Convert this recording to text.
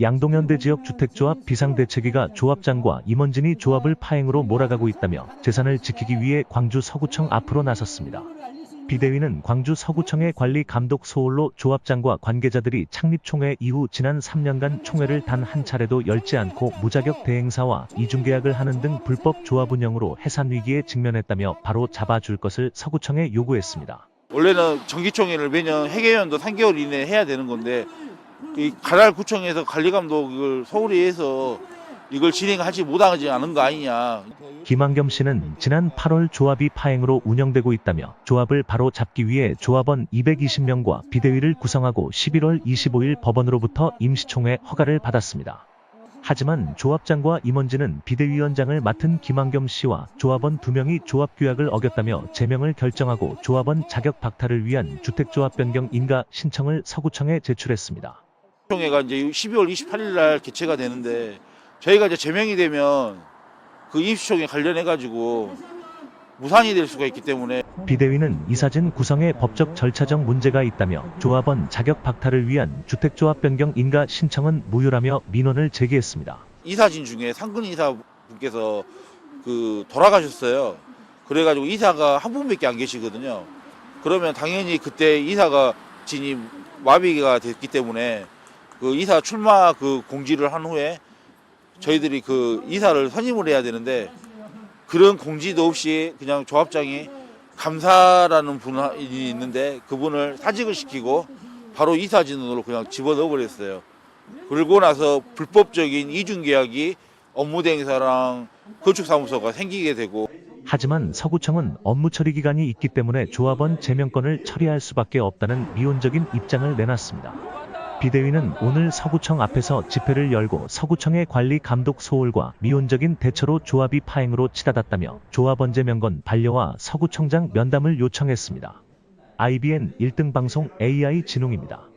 양동현대 지역 주택조합 비상대책위가 조합장과 임원진이 조합을 파행으로 몰아가고 있다며 재산을 지키기 위해 광주 서구청 앞으로 나섰습니다. 비대위는 광주 서구청의 관리 감독 소홀로 조합장과 관계자들이 창립 총회 이후 지난 3년간 총회를 단 한 차례도 열지 않고 무자격 대행사와 이중계약을 하는 등 불법 조합 운영으로 해산 위기에 직면했다며 바로 잡아줄 것을 서구청에 요구했습니다. 원래는 정기총회를 매년 회계연도 3개월 이내에 해야 되는 건데 이 가랄 구청에서 관리감독을 서울에 해서 이걸 진행하지 못하지 않은 거 아니냐. 김한겸 씨는 지난 8월 조합이 파행으로 운영되고 있다며 조합을 바로 잡기 위해 조합원 220명과 비대위를 구성하고 11월 25일 법원으로부터 임시총회 허가를 받았습니다. 하지만 조합장과 임원진은 비대위원장을 맡은 김한겸 씨와 조합원 2명이 조합 규약을 어겼다며 제명을 결정하고 조합원 자격 박탈을 위한 주택조합 변경 인가 신청을 서구청에 제출했습니다. 총회가 이제 12월 28일 날 개최가 되는데 저희가 이제 제명이 되면 그 임시총회 관련해 가지고 무산이 될 수가 있기 때문에 비대위는 이사진 구성에 법적 절차적 문제가 있다며 조합원 자격 박탈을 위한 주택조합 변경 인가 신청은 무효라며 민원을 제기했습니다. 이사진 중에 상근 이사 분께서 그 돌아가셨어요. 그래가지고 이사가 한 분밖에 안 계시거든요. 그러면 당연히 그때 이사가 진이 마비가 됐기 때문에 그 이사 출마 그 공지를 한 후에 저희들이 그 이사를 선임을 해야 되는데 그런 공지도 없이 그냥 조합장이 감사라는 분이 있는데 그분을 사직을 시키고 바로 이사진으로 그냥 집어넣어 버렸어요. 그러고 나서 불법적인 이중계약이 업무대행사랑 건축사무소가 생기게 되고 하지만 서구청은 업무 처리 기간이 있기 때문에 조합원 제명권을 처리할 수밖에 없다는 미온적인 입장을 내놨습니다. 비대위는 오늘 서구청 앞에서 집회를 열고 서구청의 관리 감독 소홀과 미온적인 대처로 조합이 파행으로 치닫았다며 조합원 제명권 반려와 서구청장 면담을 요청했습니다. IBN 1등 방송 AI 진웅입니다.